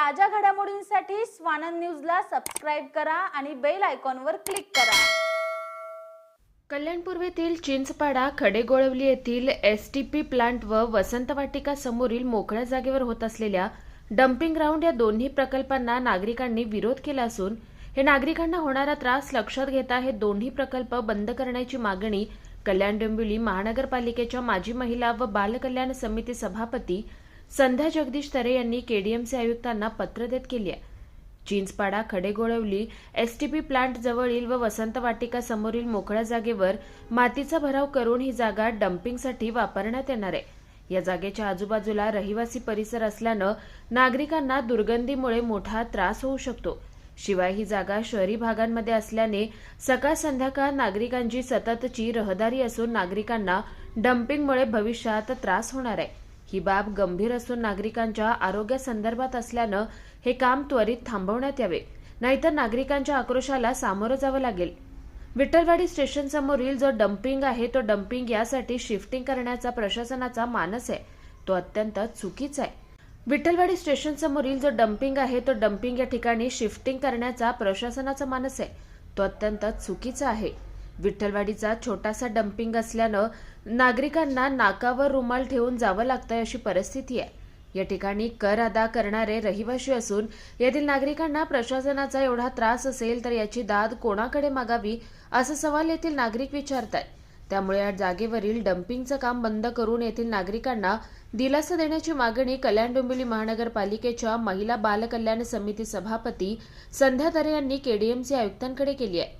ताज्या घडामोडींसाठी स्वानंद न्यूजला सबस्क्राईब करा आणि बेल आयकॉनवर क्लिक करा. कल्याणपूर्वेतील चिंचपाडा खडेगोळवली येथील एस टी पी प्लांट व वसंत वाटिका समोरील मोकळ्या जागेवर होत असलेल्या डम्पिंग ग्राउंड या दोन्ही प्रकल्पांना नागरिकांनी विरोध केला असून हे नागरिकांना होणारा त्रास लक्षात घेता हे दोन्ही प्रकल्प बंद करण्याची मागणी कल्याण डोंबिवली महानगरपालिकेच्या माजी महिला व बालकल्याण समिती सभापती संध्या जगदीश तरे यांनी केडीएमसी आयुक्तांना पत्र देत केली आहे चिंचपाडा खडेगोळवली एसटीपी प्लांट जवळील व वसंत वाटिका समोरील मोकळ्या जागेवर मातीचा भराव करून ही जागा डम्पिंगसाठी वापरण्यात येणार आहे. या जागेच्या आजूबाजूला रहिवासी परिसर असल्यानं नागरिकांना दुर्गंधीमुळे मोठा त्रास होऊ शकतो. शिवाय ही जागा शहरी भागांमध्ये असल्याने सकाळ संध्याकाळ नागरिकांची सततची रहदारी असून नागरिकांना डम्पिंगमुळे भविष्यात त्रास होणार आहे. ही बाब गंभीर असून नागरिकांच्या आरोग्यासंदर्भात असल्यानं हे काम त्वरित थांबवण्यात यावे. नाहीतर नागरिकांच्या आक्रोशाला सामोरं जावं लागेल. विठ्ठलवाडी स्टेशन समोरील जो डम्पिंग आहे तो डम्पिंग यासाठी शिफ्टिंग करण्याचा प्रशासनाचा मानस आहे. तो अत्यंत चुकीचा आहे. विठ्ठलवाडी स्टेशन समोरील जो डम्पिंग आहे तो डम्पिंग या ठिकाणी शिफ्टिंग करण्याचा प्रशासनाचा मानस आहे. तो अत्यंत चुकीचा आहे. विठ्ठलवाडीचा छोटासा डम्पिंग असल्यानं नागरिकांना नाकावर रुमाल ठेवून जावं लागतंय अशी परिस्थिती आहे. या ठिकाणी कर अदा करणारे रहिवाशी असून येथील नागरिकांना प्रशासनाचा एवढा त्रास असेल तर याची दाद कोणाकडे मागावी असा सवाल येथील नागरिक विचारतात त्यामुळे या जागेवरील डम्पिंगचं काम बंद करून येथील नागरिकांना दिलासा देण्याची मागणी कल्याण डोंबिवली महानगरपालिकेच्या महिला बालकल्याण समिती सभापती संध्या तरे यांनी केडीएमसी आयुक्तांकडे केली आहे.